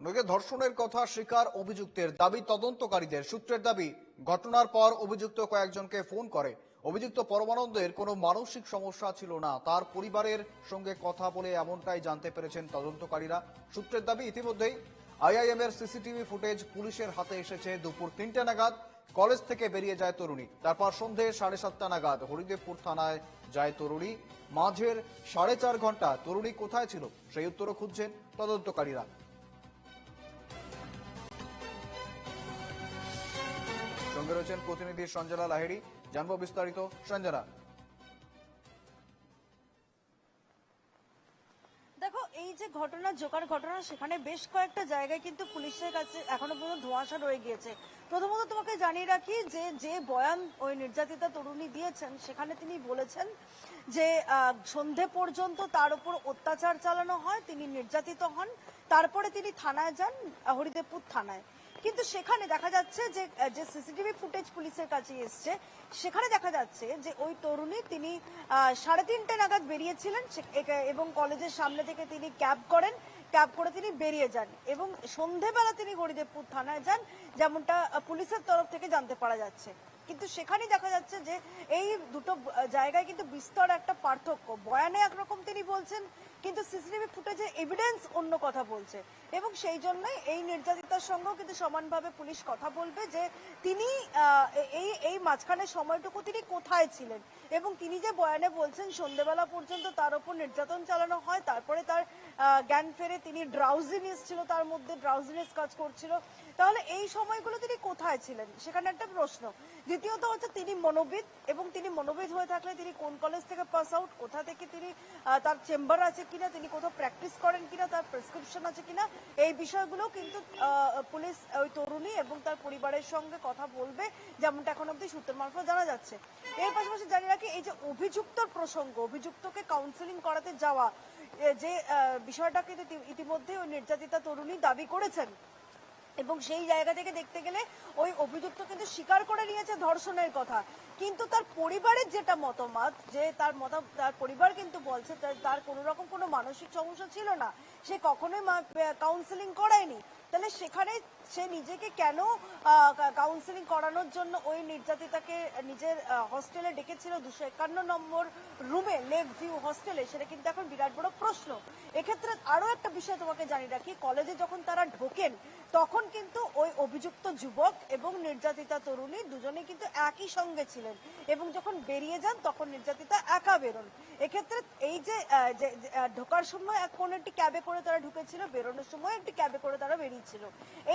নইকে ধর্ষণের কথা স্বীকার অভিযুক্তের দাবি তদন্তকারীদের। সূত্রের দাবি, ঘটনার পর অভিযুক্ত কয়েকজনকে ফোন করে। অভিযুক্ত পরমানন্দের কোনো মানসিক সমস্যা ছিল না। তার পরিবারের সঙ্গে কথা বলে এমনটাই জানতে পেরেছেন তদন্তকারীরা। সূত্রের দাবি, ইতিমধ্যেই আইআইএম এর সিসিটিভি ফুটেজ পুলিশের হাতে এসেছে দুপুর তিনটে নাগাদ। কলেজ থেকে বেরিয়ে যায় তরুণী। তারপর সন্ধে সাড়ে সাতটা নাগাদ হরিদেবপুর থানায় যায় তরুণী। মাঝের সাড়ে চার ঘণ্টা তরুণী কোথায় ছিল? সেই উত্তরও খুঁজছেন তদন্তকারীরা। সঙ্গে রয়েছেন প্রতিনিধি সঞ্জনা লাহিড়ি। জানব বিস্তারিত। সঞ্জনা। এই যে ঘটনা, জোকার ঘটনা, সেখানে বেশ কয়েকটা জায়গায় কিন্তু পুলিশের কাছে এখনও পর্যন্ত ধোঁয়াশা রয়ে গিয়েছে। প্রথমত তোমাকে জানিয়ে রাখি যে যে বয়ান ওই নির্যাতিতা তরুণী দিয়েছেন, সেখানে তিনি বলেছেন যে সন্ধে পর্যন্ত তার উপর অত্যাচার চালানো হয়, তিনি নির্যাতিত হন। তারপরে তিনি থানায় যান হরিদেবপুর থানায়। কিন্তু সেখানে দেখা যাচ্ছে যে যে সিসিটিভি ফুটেজ পুলিশের কাছে এসছে, সেখানে দেখা যাচ্ছে যে ওই তরুণী তিনি সাড়ে তিনটে নাগাদ বেরিয়েছিলেন এবং কলেজের সামনে থেকে তিনি ক্যাব করেন, ক্যাব করে তিনি বেরিয়ে যান এবং সন্ধেবেলা তিনি গরিদেবপুর থানায় যান, যেমনটা পুলিশের তরফ থেকে জানতে পারা যাচ্ছে। কিন্তু সেখানেই দেখা যাচ্ছে যে এই দুটো জায়গায় কিন্তু বিস্তর একটা পার্থক্য। বয়ানে একরকম তিনি বলছেন, কিন্তু সিসিটিভি ফুটেজে এভিডেন্স অন্য কথা বলছে। এবং সেই জন্যই এই নির্যাতিতার সঙ্গেও কিন্তু সমানভাবে পুলিশ কথা বলবে যে তিনি এই এই মাঝখানে সময়টুকু তিনি কোথায় ছিলেন। এবং তিনি যে বয়ানে বলছেন, সন্ধেবেলা পর্যন্ত তার উপর নির্যাতন চালানো হয়, তারপরে তার জ্ঞান ফেরে তিনি ড্রাউজিনেস ছিল, তার মধ্যে ড্রাউজিনেস কাজ করছিল। তাহলে এই সময়গুলো তিনি কোথায় ছিলেন? সেখানে একটা প্রশ্ন। দ্বিতীয়ত হচ্ছে তিনি মনোবিদ এবং তিনি মনোবিদ হয়ে থাকলে তিনি কোন কলেজ থেকে পাস আউট কোথা থেকে তিনি তার চেম্বার আছে কিনা, তিনি কোথাও প্র্যাকটিস করেন কিনা, তার প্রেসক্রিপশন আছে কিনা, এই বিষয়গুলো কিন্তু পুলিশ, ওই তরুণী এবং তার পরিবারের সঙ্গে কথা বলবে, যেমনটা এখন অব্দি সূত্রের মারফত জানা যাচ্ছে। এর পাশাপাশি জানি রাখি, এই যে অভিযুক্তর প্রসঙ্গ, অভিযুক্তকে কাউন্সেলিং করাতে যাওয়া যে বিষয়টা কিন্তু ইতি- ইতিমধ্যে ওই নির্যাতিতা তরুণী দাবি করেছেন এবং সেই জায়গা থেকে দেখতে গেলে ওই অভিযুক্ত কিন্তু স্বীকার করে নিয়েছে ধর্ষণের কথা। কিন্তু তার পরিবারের যেটা মতামত, যে তার মত তার পরিবার কিন্তু বলছে তার- তার কোনো রকম কোনো মানসিক সমস্যা ছিল না। সে কখনোই কাউন্সেলিং করায়নি। তাহলে সেখানে সে নিজেকে কেন কাউন্সিলিং করানোর জন্য ওই নির্যাতিতাকে নিজের হস্টেলে ডেকেছিল দুশো একান্ন নম্বর রুমে লেক ভিউ হস্টেলে সেটা কিন্তু এখন বিরাট বড় প্রশ্ন। এক্ষেত্রে আরও একটা বিষয় তোমাকে জানিয়ে রাখি কলেজে যখন তারা ঢোকেন, তখন কিন্তু ওই অভিযুক্ত যুবক এবং নির্যাতিতা তরুণী দুজনেই কিন্তু একই সঙ্গে ছিলেন এবং যখন বেরিয়ে যান, তখন নির্যাতিতা একা বেরোন। এক্ষেত্রে এই যে ঢোকার সময় কোন একটি ক্যাবে করে তারা ঢুকেছিল, বেরোনোর সময় একটি ক্যাবে করে তারা বেরিয়েছিল।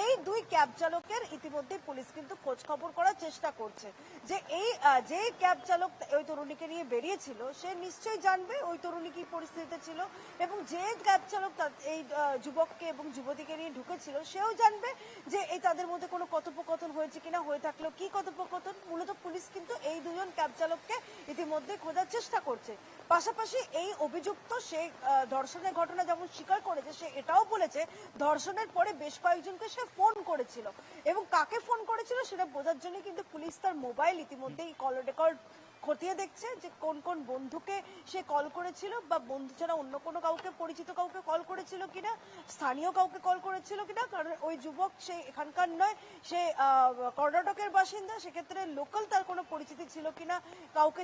এই দুই ক্যাব চালকের ইতিমধ্যে পুলিশ কিন্তু খোঁজ খবর করার চেষ্টা করছে যে এই যে ক্যাব চালক ওই তরুণীকে নিয়ে বেরিয়েছিল, সে নিশ্চয়ই জানবে ওই তরুণী কি পরিস্থিতিতে ছিল এবং যে ক্যাব চালক এই যুবককে এবং যুবতীকে নিয়ে ঢুকেছিল, সেও জানবে যে এই তাদের মধ্যে কোনো কথোপকথন হয়েছে কিনা, হয়ে থাকলেও কি কথোপকথন। মূলত পুলিশ কিন্তু এই ক্যাব চালককে ইতিমধ্যে খোঁজার চেষ্টা করছে। পাশাপাশি এই অভিযুক্ত সে ধর্ষণের ঘটনা যেমন স্বীকার করেছে, সে এটাও বলেছে, ধর্ষণের পরে বেশ কয়েকজনকে সে ফোন করেছিল। এবং কাকে ফোন করেছিল সেটা বোঝার জন্য কিন্তু পুলিশ তার মোবাইল ইতিমধ্যেই কল রেকর্ড খতিয়ে দেখছে যে কোন কোন বন্ধুকে সে কল করেছিল বা বন্ধু ছাড়া অন্য কোনো কাউকে পরিচিত কাউকে কল করেছিল কিনা স্থানীয় কাউকে কল করেছিল কিনা কারণ ওই যুবক সে এখানকার নয় সে কর্ণাটকের বাসিন্দা সেক্ষেত্রে লোকাল তার কোনো পরিচিতি ছিল কিনা কাউকে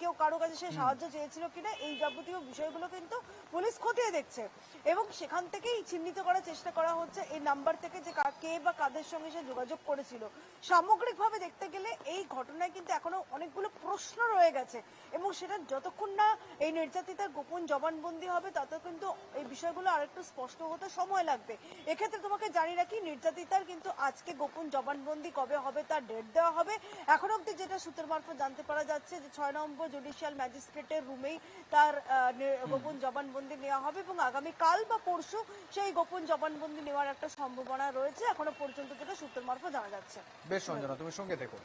কেউ কারও কাছে সে সাহায্য চেয়েছিল কিনা এই যাবতীয় বিষয়গুলো কিন্তু পুলিশ খতিয়ে দেখছে। এবং সেখান থেকেই চিহ্নিত করার চেষ্টা করা হচ্ছে এই নাম্বার থেকে যে কা- কে বা কাদের সঙ্গে সে যোগাযোগ করেছিল। সামগ্রিকভাবে দেখতে গেলে এই ঘটনায় কিন্তু এখনও অনেকগুলো প্রশ্ন রয়ে গেছে। এবং সেটা যতক্ষণ না এই নির্যাতিতার গোপন জবানবন্দি হবে তত কিন্তু এই বিষয়গুলো আরেকটু স্পষ্ট হতে সময় লাগবে। এক্ষেত্রে তোমাকে জানিয়ে রাখি নির্যাতিতার কিন্তু আজকে গোপন জবানবন্দি কবে হবে তার ডেট দেওয়া হবে। এখন অব্দি যেটা সূত্রের মারফত জানতে পারা যাচ্ছে যে ছয় নম্বর জুডিশিয়াল ম্যাজিস্ট্রেটের রুমেই তার গোপন জবানবন্দি নেওয়া হবে এবং আগামী কাল বা পরশু সেই গোপন জবানবন্দি নেওয়ার একটা সম্ভাবনা রয়েছে। এখনও পর্যন্ত যেটা সূত্র মারফত জানা যাচ্ছে। বেশ সঞ্জনা তুমি সঙ্গে থেকো।